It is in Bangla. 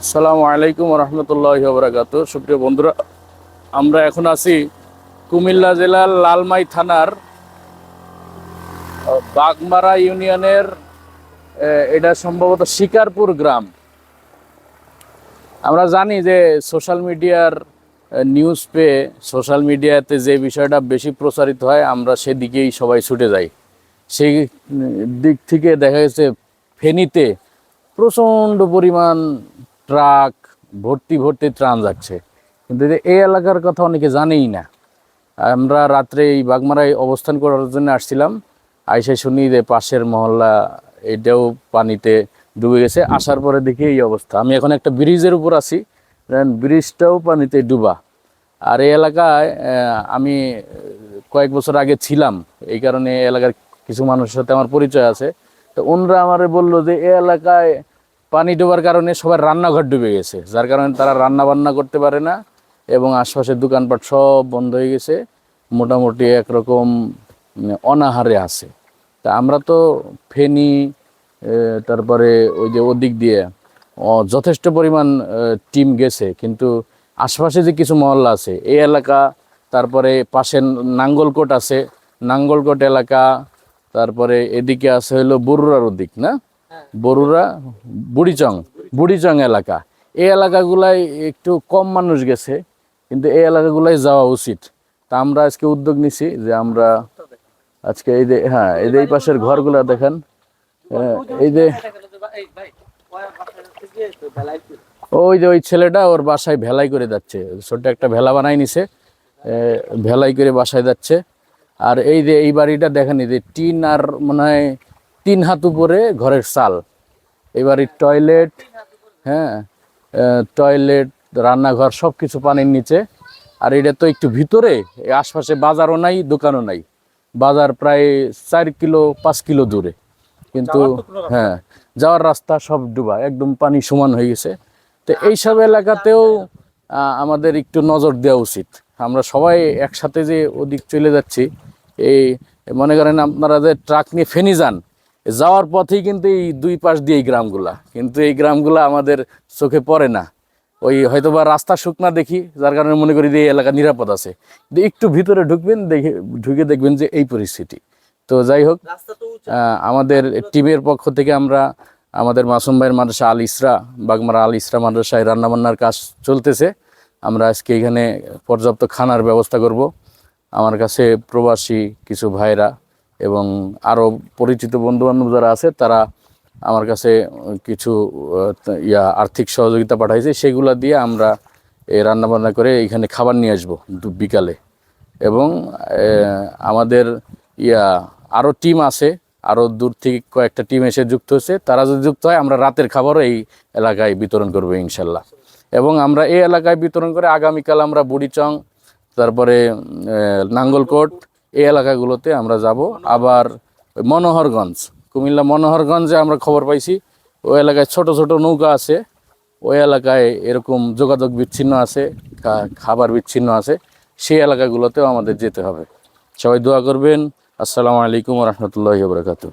আসসালামু আলাইকুম রহমতুল্লাহ বরাকাত সুপ্রিয় বন্ধুরা, আমরা এখন আছি কুমিল্লা জেলার লালমাই থানার বাগমারা ইউনিয়নের এটা সম্ভবত শিকারপুর গ্রাম। আমরা জানি যে সোশ্যাল মিডিয়ার নিউজ পেয়ে সোশ্যাল মিডিয়াতে যে বিষয়টা বেশি প্রচারিত হয়, আমরা সেদিকেই সবাই ছুটে যাই। সেই দিক থেকে দেখা গেছে ফেনীতে প্রচণ্ড পরিমাণ ট্রাক, ভর্তি ভর্তি ত্রাণ যাচ্ছে। কিন্তু এই এলাকার কথা অনেকে জানেই না। আমরা রাত্রে এই বাগমারায় অবস্থান করার জন্য আসছিলাম। আইসে শুনি যে পাশের মহল্লা, এটাও পানিতে ডুবে গেছে। আসার পরে দেখি এই অবস্থা। আমি এখন একটা ব্রিজের উপর আছি। ব্রিজটাও পানিতে ডুবা। আর এই এলাকায় আমি কয়েক বছর আগে ছিলাম। এই কারণে এলাকার কিছু মানুষের সাথে আমার পরিচয় আছে। তো ওনরা আমারে বলল যে, এই এলাকায় পানি ডোবার কারণে সবার রান্নাঘর ডুবে গেছে, যার কারণে তারা রান্না বান্না করতে পারে না এবং আশপাশের দোকানপাট সব বন্ধ হয়ে গেছে, মোটামুটি একরকম অনাহারে আছে। তা আমরা তো ফেনি তারপরে ওই যে ওদিক দিয়ে যথেষ্ট পরিমাণ টিম গেছে, কিন্তু আশপাশে যে কিছু মহল্লা আছে, এই এলাকা, তারপরে পাশে নাঙ্গলকোট আছে, নাঙ্গলকোট এলাকা, তারপরে এদিকে আছে হলো বরুড়ার ওদিক, না? বরুড়া বুড়িচং বুড়িচং এলাকা। এই এলাকাগুলাই একটু কম মানুষ গেছে, কিন্তু এই এলাকাগুলাই যাওয়া উচিত। তা আমরা আজকে উদ্যোগ নিছি যে আমরা আজকে এই যে হ্যাঁ এই যে এই পাশের ঘরগুলা দেখেন এই যে ওই যে ওই ছেলেটা ওর বাসায় ভেলাই করে যাচ্ছে, ছোট্ট একটা ভেলা বানাই নিছে ভেলাই করে বাসায় যাচ্ছে। আর এই যে এই বাড়িটা দেখেন, এই যে টিন আর মনে হয় তিন হাত উপরে ঘরের চাল। এই বাড়ির টয়লেট হ্যাঁ টয়লেট রান্নাঘর সব কিছু পানির নিচে। আর এটা তো একটু ভিতরে আশপাশে বাজারও নাই দোকানও নাই। বাজার প্রায় চার কিলো পাঁচ কিলো দূরে। কিন্তু হ্যাঁ যাওয়ার রাস্তা সব ডুবা একদম পানি সমান হয়ে গেছে। তো এইসব এলাকাতেও আমাদের একটু নজর দেওয়া উচিত। আমরা সবাই একসাথে যে ওদিক চলে যাচ্ছি এই মনে করেন আপনারা যে ট্রাক নিয়ে ফেনি যান যাওয়ার পথেই কিন্তু এই দুই পাশ দিয়ে এই গ্রামগুলা। কিন্তু এই গ্রামগুলা আমাদের চোখে পড়ে না। ওই হয়তো বা রাস্তা শুকনা দেখি যার কারণে মনে করি যে এই এলাকা নিরাপদ আছে। কিন্তু একটু ভিতরে ঢুকবেন দেখে ঢুকে দেখবেন যে এই পরিস্থিতি। তো যাই হোক আমাদের টিমের পক্ষ থেকে আমরা আমাদের মাসুম ভাইয়ের মাদ্রাসা আল ইসরা বাগমারা আল ইসরা মাদ্রাসায় রান্নাবান্নার কাজ চলতেছে। আমরা আজকে এখানে পর্যাপ্ত খানার ব্যবস্থা করব। আমার কাছে প্রবাসী কিছু ভাইরা এবং আরও পরিচিত বন্ধুবান্ধব যারা আছে, তারা আমার কাছে কিছু ইয়া আর্থিক সহযোগিতা পাঠাইছে। সেগুলা দিয়ে আমরা এই রান্নাবান্না করে এখানে খাবার নিয়ে আসব বিকালে। এবং আমাদের ইয়া আরও টিম আছে আরও দূর থেকে কয়েকটা টিম এসে যুক্ত হয়েছে। তারা যদি যুক্ত হয়, আমরা রাতের খাবারও এই এলাকায় বিতরণ করব ইনশাল্লাহ। এবং আমরা এই এলাকায় বিতরণ করে আগামীকাল আমরা বুড়িচং, তারপরে নাঙ্গলকোট এই এলাকাগুলোতে আমরা যাব। আবার মনোহরগঞ্জ, কুমিল্লা মনোহরগঞ্জে আমরা খবর পাইছি ওই এলাকায় ছোট ছোট নৌকা আছে। ওই এলাকায় এরকম যোগাযোগ বিচ্ছিন্ন আছে খাবার বিচ্ছিন্ন আছে। সেই এলাকাগুলোতেও আমাদের যেতে হবে। সবাই দোয়া করবেন। আসসালামু আলাইকুম রহমতুল্লাহ বরকাত